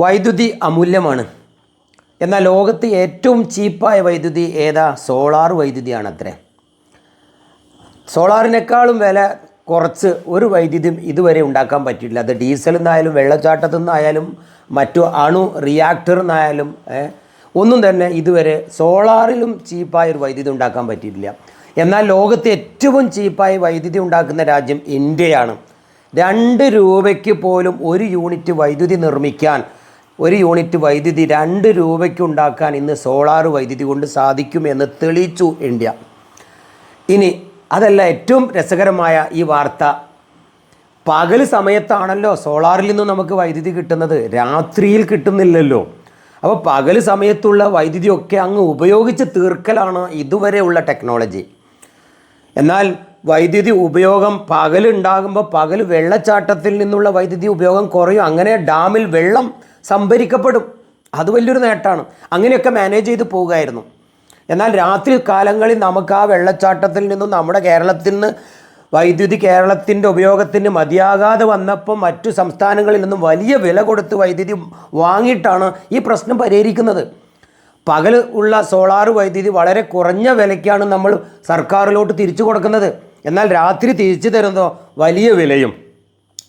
വൈദ്യുതി അമൂല്യമാണ്. എന്നാൽ ലോകത്ത് ഏറ്റവും ചീപ്പായ വൈദ്യുതി ഏതാ? സോളാർ വൈദ്യുതിയാണ് അത്രേ സോളാറിനേക്കാളും വില കുറച്ച് ഒരു വൈദ്യുതിയും ഇതുവരെ ഉണ്ടാക്കാൻ പറ്റിയിട്ടില്ല. അത് ഡീസലിൽ നിന്നായാലും വെള്ളച്ചാട്ടത്തിൽ നിന്നായാലും മറ്റു അണു റിയാക്ടറിൽ നിന്നായാലും ഒന്നും തന്നെ ഇതുവരെ സോളാറിലും ചീപ്പായ ഒരു വൈദ്യുതി ഉണ്ടാക്കാൻ പറ്റിയിട്ടില്ല. എന്നാൽ ലോകത്ത് ഏറ്റവും ചീപ്പായ വൈദ്യുതി ഉണ്ടാക്കുന്ന രാജ്യം ഇന്ത്യയാണ്. രണ്ട് രൂപയ്ക്ക് പോലും ഒരു യൂണിറ്റ് വൈദ്യുതി നിർമ്മിക്കാൻ ഒരു യൂണിറ്റ് വൈദ്യുതി രണ്ട് രൂപയ്ക്ക് ഉണ്ടാക്കാൻ ഇന്ന് സോളാർ വൈദ്യുതി കൊണ്ട് സാധിക്കുമെന്ന് തെളിയിച്ചു ഇന്ത്യ. ഇനി അതല്ല ഏറ്റവും രസകരമായ ഈ വാർത്ത. പകൽ സമയത്താണല്ലോ സോളാറിൽ നിന്ന് നമുക്ക് വൈദ്യുതി കിട്ടുന്നത്. രാത്രിയിൽ കിട്ടുന്നില്ലല്ലോ. അപ്പോൾ പകൽ സമയത്തുള്ള വൈദ്യുതിയൊക്കെ അങ്ങ് ഉപയോഗിച്ച് തീർക്കലാണ് ഇതുവരെയുള്ള ടെക്നോളജി. എന്നാൽ വൈദ്യുതി ഉപയോഗം പകലുണ്ടാകുമ്പോൾ പകൽ വെള്ളച്ചാട്ടത്തിൽ നിന്നുള്ള വൈദ്യുതി ഉപയോഗം കുറയും. അങ്ങനെ ഡാമിൽ വെള്ളം സംഭരിക്കപ്പെടും. അത് വലിയൊരു നേട്ടമാണ്. അങ്ങനെയൊക്കെ മാനേജ് ചെയ്ത് പോവുകയായിരുന്നു എന്നാൽ രാത്രി കാലങ്ങളിൽ നമുക്ക് ആ വെള്ളച്ചാട്ടത്തിൽ നിന്നും നമ്മുടെ കേരളത്തിൽ നിന്ന് വൈദ്യുതി കേരളത്തിന്റെ ഉപയോഗത്തിന് മതിയാകാതെ വന്നപ്പോൾ മറ്റു സംസ്ഥാനങ്ങളിൽ നിന്നും വലിയ വില കൊടുത്ത് വൈദ്യുതി വാങ്ങിയിട്ടാണ് ഈ പ്രശ്നം പരിഹരിക്കുന്നത്. പകൽ ഉള്ള സോളാർ വൈദ്യുതി വളരെ കുറഞ്ഞ വിലയ്ക്കാണ് നമ്മൾ സർക്കാരിലോട്ട് തിരിച്ചു കൊടുക്കുന്നത്. എന്നാൽ രാത്രി തിരിച്ചു തരുന്നതോ വലിയ വിലയും.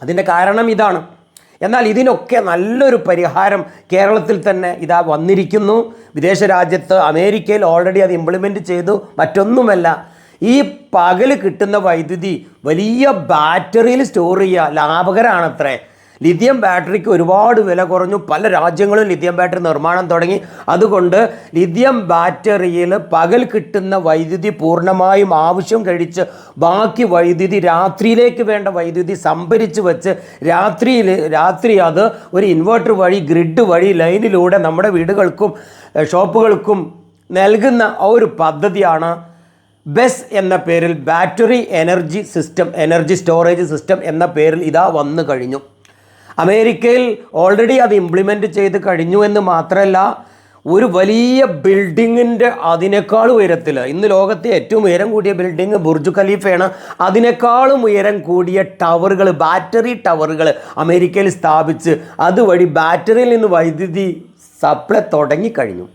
അതിന്റെ കാരണം ഇതാണ്. എന്നാൽ ഇതിനൊക്കെ നല്ലൊരു പരിഹാരം കേരളത്തിൽ തന്നെ ഇതാ വന്നിരിക്കുന്നു. വിദേശ രാജ്യത്ത് അമേരിക്കയിൽ ഓൾറെഡി അത് ഇംപ്ലിമെന്റ് ചെയ്തു. മറ്റൊന്നുമല്ല ഈ പകൽ കിട്ടുന്ന വൈദ്യുതി വലിയ ബാറ്ററിയിൽ സ്റ്റോർ ചെയ്യുക ലാഭകരമാണത്രേ ലിഥിയം ബാറ്ററിക്ക് ഒരുപാട് വില കുറഞ്ഞു. പല രാജ്യങ്ങളും ലിഥിയം ബാറ്ററി നിർമ്മാണം തുടങ്ങി. അതുകൊണ്ട് ലിഥിയം ബാറ്ററിയിൽ പകൽ കിട്ടുന്ന വൈദ്യുതി പൂർണമായും ആവശ്യം കഴിച്ച് ബാക്കി വൈദ്യുതി രാത്രിയിലേക്ക് വേണ്ട വൈദ്യുതി സംഭരിച്ച് വെച്ച് രാത്രിയിൽ രാത്രി അത് ഒരു ഇൻവെർട്ടർ വഴി ഗ്രിഡ് വഴി ലൈനിലൂടെ നമ്മുടെ വീടുകൾക്കും ഷോപ്പുകൾക്കും നൽകുന്ന ഒരു പദ്ധതിയാണ് ബസ് എന്ന പേരിൽ battery energy system energy storage system എന്ന പേരിൽ ഇതാ വന്നു കഴിഞ്ഞു. അമേരിക്കയിൽ ഓൾറെഡി അത് ഇംപ്ലിമെന്റ് ചെയ്ത് കഴിഞ്ഞു എന്ന് മാത്രമല്ല ഒരു വലിയ ബിൽഡിങ്ങിന്റെ അതിനേക്കാൾ ഉയരത്തിൽ ഇന്ന് ലോകത്തെ ഏറ്റവും ഉയരം കൂടിയ ബിൽഡിംഗ് ബുർജ് ഖലീഫയാണ്. അതിനേക്കാളും ഉയരം കൂടിയ ടവറുകൾ ബാറ്ററി ടവറുകൾ അമേരിക്കയിൽ സ്ഥാപിച്ച് അതുവഴി ബാറ്ററിയിൽ നിന്ന് വൈദ്യുതി സപ്ലൈ തുടങ്ങിക്കഴിഞ്ഞു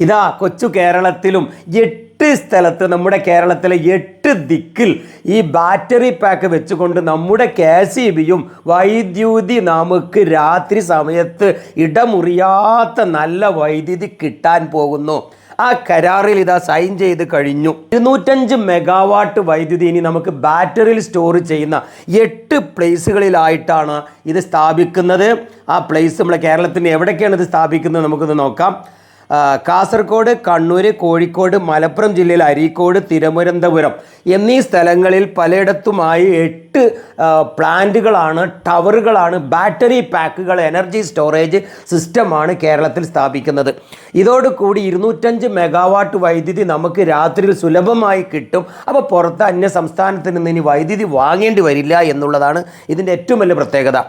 ഇതാ കൊച്ചു കേരളത്തിലും എട്ട് സ്ഥലത്ത് നമ്മുടെ കേരളത്തിലെ എട്ട് ദിക്കിൽ ഈ ബാറ്ററി പാക്ക് വെച്ചുകൊണ്ട് നമ്മുടെ കെ സി ബിയും വൈദ്യുതി നമുക്ക് രാത്രി സമയത്ത് ഇടമുറിയാത്ത നല്ല വൈദ്യുതി കിട്ടാൻ പോകുന്നു. ആ കരാറിൽ ഇതാ സൈൻ ചെയ്ത് കഴിഞ്ഞു. ഇരുന്നൂറ്റഞ്ച് മെഗാവാട്ട് വൈദ്യുതി ഇനി നമുക്ക് ബാറ്ററിയിൽ സ്റ്റോർ ചെയ്യുന്ന എട്ട് പ്ലേസുകളിലായിട്ടാണ് ഇത് സ്ഥാപിക്കുന്നത്. ആ പ്ലേസ് നമ്മുടെ കേരളത്തിന് എവിടേക്കാണ് ഇത് സ്ഥാപിക്കുന്നത് നമുക്കൊന്ന് നോക്കാം. കാസർഗോഡ് കണ്ണൂർ കോഴിക്കോട് മലപ്പുറം ജില്ലയിൽ അരീക്കോട് തിരുവനന്തപുരം എന്നീ സ്ഥലങ്ങളിൽ പലയിടത്തുമായി എട്ട് പ്ലാന്റുകളാണ് ടവറുകളാണ് ബാറ്ററി പാക്കുകൾ എനർജി സ്റ്റോറേജ് സിസ്റ്റമാണ് കേരളത്തിൽ സ്ഥാപിക്കുന്നത്. ഇതോടുകൂടി ഇരുന്നൂറ്റഞ്ച് മെഗാവാട്ട് വൈദ്യുതി നമുക്ക് രാത്രിയിൽ സുലഭമായി കിട്ടും. അപ്പോൾ പുറത്ത് അന്യ സംസ്ഥാനത്ത് നിന്ന് ഇനി വൈദ്യുതി വാങ്ങേണ്ടി വരില്ല എന്നുള്ളതാണ് ഇതിന്റെ ഏറ്റവും വലിയ പ്രത്യേകത.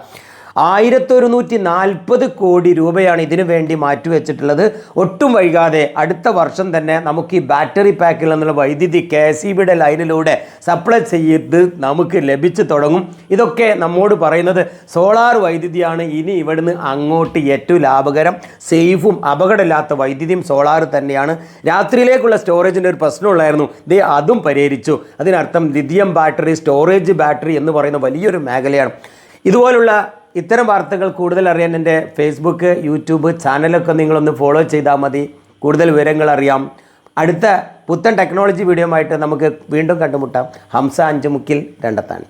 ആയിരത്തൊരുന്നൂറ്റി നാൽപ്പത് കോടി രൂപയാണ് ഇതിനു വേണ്ടി മാറ്റിവെച്ചിട്ടുള്ളത്. ഒട്ടും വൈകാതെ അടുത്ത വർഷം തന്നെ നമുക്ക് ഈ ബാറ്ററി പാക്കിൽ നിന്നുള്ള വൈദ്യുതി കെ എസ് ബിയുടെ ലൈനിലൂടെ സപ്ലൈ ചെയ്ത് നമുക്ക് ലഭിച്ചു തുടങ്ങും. ഇതൊക്കെ നമ്മോട് പറയുന്നത് സോളാർ വൈദ്യുതിയാണ്. ഇനി ഇവിടുന്ന് അങ്ങോട്ട് ഏറ്റവും ലാഭകരം. സേഫും അപകടമില്ലാത്ത വൈദ്യുതിയും സോളാർ തന്നെയാണ്. രാത്രിയിലേക്കുള്ള സ്റ്റോറേജിന്റെ ഒരു പ്രശ്നമുള്ളായിരുന്നു ദേ അതും പരിഹരിച്ചു. അതിനർത്ഥം ലിഥിയം ബാറ്ററി സ്റ്റോറേജ് ബാറ്ററി എന്ന് പറയുന്ന വലിയൊരു മേഖലയാണ്. ഇതുപോലുള്ള ഇത്തരം വാർത്തകൾ കൂടുതൽ അറിയാൻ എന്റെ ഫേസ്ബുക്ക് യൂട്യൂബ് ചാനലൊക്കെ നിങ്ങളൊന്ന് ഫോളോ ചെയ്താൽ മതി. കൂടുതൽ വിവരങ്ങൾ അറിയാം. അടുത്ത പുത്തൻ ടെക്നോളജി വീഡിയോ ആയിട്ട് നമുക്ക് വീണ്ടും കണ്ടുമുട്ടാം. ഹംസ അഞ്ചുമുക്കിൽ രണ്ടത്താണ്.